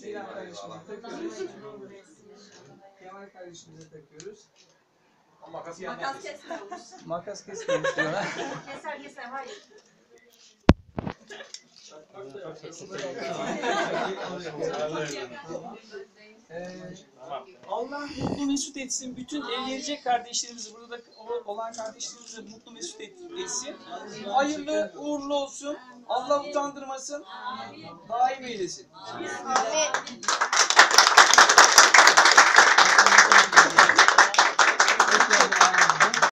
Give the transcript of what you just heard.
Selam kardeşimize takıyoruz. Kemal kardeşimize takıyoruz. Makas Makas. Makas diyorlar. Keser keser hayır. Allah mutlu mesut etsin. Bütün evlenecek kardeşlerimizi, burada da olan kardeşlerimizi mutlu mesut et- etsin hayırlı uğurlu olsun. Allah utandırmasın. Daim eylesin. Amin.